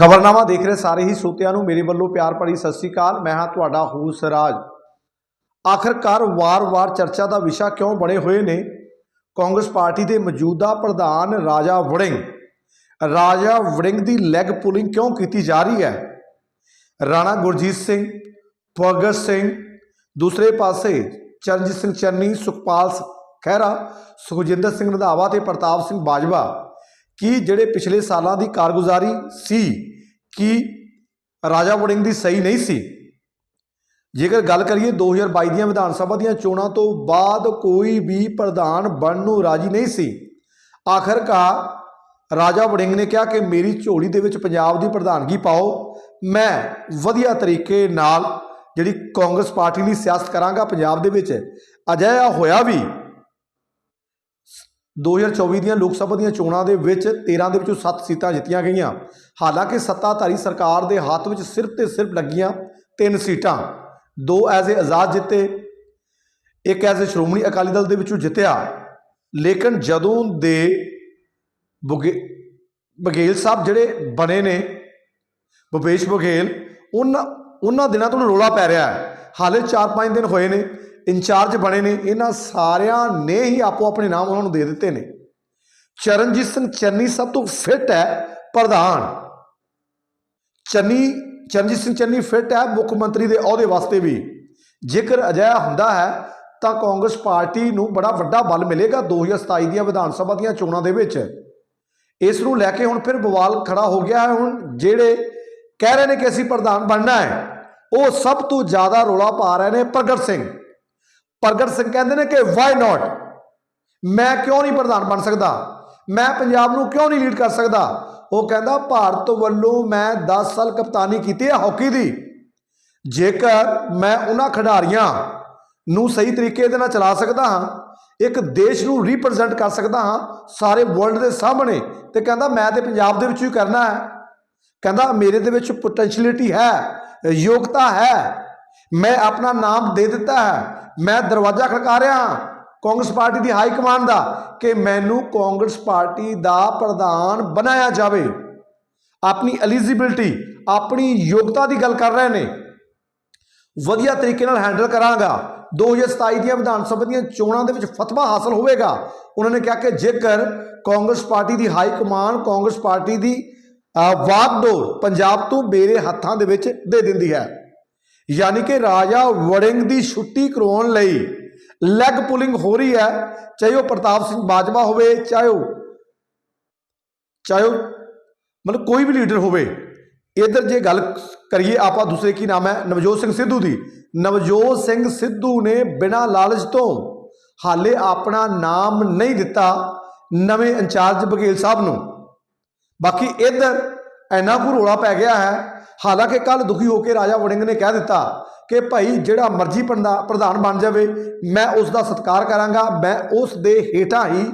ਖਬਰਨਾਮਾ ਦੇਖ ਰਹੇ ਸਾਰੇ ਹੀ ਸੋਤਿਆਂ ਨੂੰ ਮੇਰੇ ਵੱਲੋਂ ਪਿਆਰ ਭਰੀ ਸਤਿ ਸ੍ਰੀ ਅਕਾਲ। ਮੈਂ ਹਾਂ ਤੁਹਾਡਾ ਹੂਸ ਰਾਜ। ਆਖਰਕਾਰ ਵਾਰ-ਵਾਰ ਚਰਚਾ ਦਾ ਵਿਸ਼ਾ ਕਿਉਂ ਬਣੇ ਹੋਏ ਨੇ? ਕਾਂਗਰਸ ਪਾਰਟੀ ਦੇ ਮੌਜੂਦਾ ਪ੍ਰਧਾਨ ਰਾਜਾ ਵੜਿੰਗ। ਰਾਜਾ ਵੜਿੰਗ ਦੀ ਲੈਗ ਪੁਲਿੰਗ ਕਿਉਂ ਕੀਤੀ ਜਾ ਰਹੀ ਹੈ? ਰਾਣਾ ਗੁਰਜੀਤ ਸਿੰਘ, ਭਗਤ ਸਿੰਘ, ਦੂਸਰੇ ਪਾਸੇ ਚਰਨਜੀਤ ਸਿੰਘ ਚੰਨੀ, ਸੁਖਪਾਲ ਖਹਿਰਾ, ਸੁਖਜਿੰਦਰ ਸਿੰਘ ਰੰਧਾਵਾ ਤੇ ਪ੍ਰਤਾਪ ਸਿੰਘ ਬਾਜਵਾ। ਕੀ ਜਿਹੜੇ ਪਿਛਲੇ ਸਾਲਾਂ ਦੀ ਕਾਰਗੁਜ਼ਾਰੀ ਸੀ, ਕਿ ਰਾਜਾ ਵੜਿੰਗ ਦੀ ਸਹੀ ਨਹੀਂ ਸੀ? ਜੇਕਰ ਗੱਲ ਕਰੀਏ 2022 ਦੀਆਂ ਵਿਧਾਨ ਸਭਾ ਦੀਆਂ ਚੋਣਾਂ ਤੋਂ ਬਾਅਦ ਕੋਈ ਵੀ ਪ੍ਰਧਾਨ ਬਣਨ ਨੂੰ ਰਾਜੀ ਨਹੀਂ ਸੀ। ਆਖਰਕਾਰ ਰਾਜਾ ਵੜਿੰਗ ਨੇ ਕਿਹਾ ਕਿ ਮੇਰੀ ਝੋਲੀ ਦੇ ਵਿੱਚ ਪੰਜਾਬ ਦੀ ਪ੍ਰਧਾਨਗੀ ਪਾਓ, ਮੈਂ ਵਧੀਆ ਤਰੀਕੇ ਨਾਲ ਜਿਹੜੀ ਕਾਂਗਰਸ ਪਾਰਟੀ ਲਈ ਸਿਆਸਤ ਕਰਾਂਗਾ ਪੰਜਾਬ ਦੇ ਵਿੱਚ। ਅਜਿਹਾ ਹੋਇਆ ਵੀ 2024 ਦੀਆਂ ਲੋਕ ਸਭਾ ਦੀਆਂ ਚੋਣਾਂ ਦੇ ਵਿੱਚ 13 ਦੇ ਵਿੱਚੋਂ 7 ਸੀਟਾਂ ਜਿੱਤੀਆਂ ਗਈਆਂ। ਹਾਲਾਂਕਿ ਸੱਤਾਧਾਰੀ ਸਰਕਾਰ ਦੇ ਹੱਥ ਵਿੱਚ ਸਿਰਫ ਤੇ ਸਿਰਫ ਲੱਗੀਆਂ ਤਿੰਨ ਸੀਟਾਂ। ਦੋ ਐਜ਼ ਏ ਆਜ਼ਾਦ ਜਿੱਤੇ, ਇੱਕ ਐਜ਼ ਏ ਸ਼੍ਰੋਮਣੀ ਅਕਾਲੀ ਦਲ ਦੇ ਵਿੱਚੋਂ ਜਿੱਤਿਆ। ਲੇਕਿਨ ਜਦੋਂ ਦੇ ਬੁਗੇ, ਬਘੇਲ ਸਾਹਿਬ ਜਿਹੜੇ ਬਣੇ ਨੇ, ਭੁਪੇਸ਼ ਬਘੇਲ, ਉਹਨਾਂ ਉਹਨਾਂ ਦਿਨਾਂ ਤੋਂ ਰੋਲਾ ਪੈ ਰਿਹਾ ਹੈ। ਹਾਲੇ 4-5 ਦਿਨ ਹੋਏ ਨੇ। ਇੰਚਾਰਜ ਬਣੇ ਨੇ, ਇਹਨਾਂ ਸਾਰਿਆਂ ਨੇ ਹੀ ਆਪੋ ਆਪਣੇ ਨਾਮ ਉਹਨਾਂ ਨੂੰ ਦੇ ਦਿੱਤੇ ਨੇ। ਚਰਨਜੀਤ ਸਿੰਘ ਚੰਨੀ ਸਭ ਤੋਂ ਫਿੱਟ ਹੈ ਪ੍ਰਧਾਨ। ਚੰਨੀ, ਚਰਨਜੀਤ ਸਿੰਘ ਚੰਨੀ ਫਿੱਟ ਹੈ ਮੁੱਖ ਮੰਤਰੀ ਦੇ ਅਹੁਦੇ ਵਾਸਤੇ ਵੀ। ਜੇਕਰ ਅਜਿਹਾ ਹੁੰਦਾ ਹੈ, ਤਾਂ ਕਾਂਗਰਸ ਪਾਰਟੀ ਨੂੰ ਬੜਾ ਵੱਡਾ ਬਲ ਮਿਲੇਗਾ 2027 ਦੀਆਂ ਵਿਧਾਨ ਸਭਾ ਦੀਆਂ ਚੋਣਾਂ ਦੇ ਵਿੱਚ। ਇਸ ਨੂੰ ਲੈ ਕੇ ਹੁਣ ਫਿਰ ਬਵਾਲ ਖੜਾ ਹੋ ਗਿਆ ਹੈ ਹੁਣ, ਜਿਹੜੇ ਕਹਿ ਰਹੇ ਨੇ ਕਿ ਅਸੀਂ ਪ੍ਰਧਾਨ ਬਣਨਾ ਹੈ, ਉਹ ਸਭ ਤੋਂ ਜ਼ਿਆਦਾ ਰੋਲਾ ਪਾ ਰਹੇ ਨੇ ਪ੍ਰਗਟ ਸਿੰਘ। ਪ੍ਰਗਟ ਸਿੰਘ ਕਹਿੰਦੇ ਨੇ ਕਿ ਵਾਈ ਨਾਟ ਮੈਂ ਕਿਉਂ ਨਹੀਂ ਪ੍ਰਧਾਨ ਬਣ ਸਕਦਾ? ਮੈਂ ਪੰਜਾਬ ਨੂੰ ਕਿਉਂ ਨਹੀਂ ਲੀਡ ਕਰ ਸਕਦਾ? ਉਹ ਕਹਿੰਦਾ, ਭਾਰਤ ਵੱਲੋਂ ਮੈਂ 10 ਸਾਲ ਕਪਤਾਨੀ ਕੀਤੀ ਹੈ ਹਾਕੀ ਦੀ। ਜੇਕਰ ਮੈਂ ਉਹਨਾਂ ਖਿਡਾਰੀਆਂ ਨੂੰ ਸਹੀ ਤਰੀਕੇ ਦੇ ਨਾਲ ਚਲਾ ਸਕਦਾ ਹਾਂ, ਇੱਕ ਦੇਸ਼ ਨੂੰ ਰਿਪਰੈਜ਼ੈਂਟ ਕਰ ਸਕਦਾ ਹਾਂ ਸਾਰੇ ਵਰਲਡ ਦੇ ਸਾਹਮਣੇ, ਤੇ ਕਹਿੰਦਾ, ਮੈਂ ਤੇ ਪੰਜਾਬ ਦੇ ਵਿੱਚ ਹੀ ਕਰਨਾ ਹੈ। ਕਹਿੰਦਾ, ਮੇਰੇ ਦੇ ਵਿੱਚ ਪੋਟੈਂਸ਼ੀਅਲਿਟੀ ਹੈ, ਯੋਗਤਾ ਹੈ। ਮੈਂ ਆਪਣਾ ਨਾਮ ਦੇ ਦਿੱਤਾ ਹੈ। ਮੈਂ ਦਰਵਾਜ਼ਾ ਖੜਕਾ ਰਿਹਾ ਹਾਂ ਕਾਂਗਰਸ ਪਾਰਟੀ ਦੀ ਹਾਈ ਕਮਾਂਡ ਦਾ ਕਿ ਮੈਨੂੰ ਕਾਂਗਰਸ ਪਾਰਟੀ ਦਾ ਪ੍ਰਧਾਨ ਬਣਾਇਆ ਜਾਵੇ। ਆਪਣੀ ਐਲੀਜੀਬਿਲਟੀ ਆਪਣੀ ਯੋਗਤਾ ਦੀ ਗੱਲ ਕਰ ਰਹੇ ਨੇ। ਵਧੀਆ ਤਰੀਕੇ ਨਾਲ ਹੈਂਡਲ ਕਰਾਂਗਾ। 2027 ਦੀਆਂ ਵਿਧਾਨ ਸਭਾ ਦੀਆਂ ਚੋਣਾਂ ਦੇ ਵਿੱਚ ਫਤਵਾ ਹਾਸਲ ਹੋਵੇਗਾ। ਉਹਨਾਂ ਨੇ ਕਿਹਾ ਕਿ ਜੇਕਰ ਕਾਂਗਰਸ ਪਾਰਟੀ ਦੀ ਹਾਈ ਕਮਾਂਡ ਕਾਂਗਰਸ ਪਾਰਟੀ ਦੀ ਅ, ਵਾਗਡੋਰ ਪੰਜਾਬ ਤੋਂ ਮੇਰੇ ਹੱਥਾਂ ਦੇ ਵਿੱਚ ਦੇ ਦਿੰਦੀ ਹੈ। ਯਾਨੀ ਕਿ ਰਾਜਾ ਵੜਿੰਗ ਦੀ ਛੁੱਟੀ ਕਰਵਾਉਣ ਲਈ ਲੈਗ ਪੁਲਿੰਗ ਹੋ ਰਹੀ ਹੈ, ਚਾਹੇ ਉਹ ਪ੍ਰਤਾਪ ਸਿੰਘ ਬਾਜਵਾ ਹੋਵੇ, ਚਾਹੇ ਉਹ ਚਾਹੇ ਉਹ ਮਤਲਬ ਕੋਈ ਵੀ ਲੀਡਰ ਹੋਵੇ। ਇਧਰ ਜੇ ਗੱਲ ਕਰੀਏ ਆਪਾਂ, ਦੂਸਰੇ ਕੀ ਨਾਮ ਹੈ? ਨਵਜੋਤ ਸਿੰਘ ਸਿੱਧੂ ਦੀ। ਨਵਜੋਤ ਸਿੰਘ ਸਿੱਧੂ ਨੇ ਬਿਨਾਂ ਲਾਲਚ ਤੋਂ ਹਾਲੇ ਆਪਣਾ ਨਾਮ ਨਹੀਂ ਦਿੱਤਾ ਨਵੇਂ ਇੰਚਾਰਜ ਬਘੇਲ ਸਾਹਿਬ ਨੂੰ। ਬਾਕੀ ਇਧਰ ਇੰਨਾ ਕੁ ਰੋਲਾ ਪੈ ਗਿਆ ਹੈ। ਹਾਲਾਂਕਿ ਕੱਲ ਦੁਖੀ ਹੋ ਕੇ ਰਾਜਾ ਵੜਿੰਗ ਨੇ ਕਹਿ ਦਿੱਤਾ ਕਿ ਭਾਈ ਜਿਹੜਾ ਮਰਜ਼ੀ ਪ੍ਰਧਾ- ਪ੍ਰਧਾਨ ਬਣ ਜਾਵੇ, ਮੈਂ ਉਸ ਦਾ ਸਤਿਕਾਰ ਕਰਾਂਗਾ, ਮੈਂ ਉਸ ਦੇ ਹੇਠਾਂ ਹੀ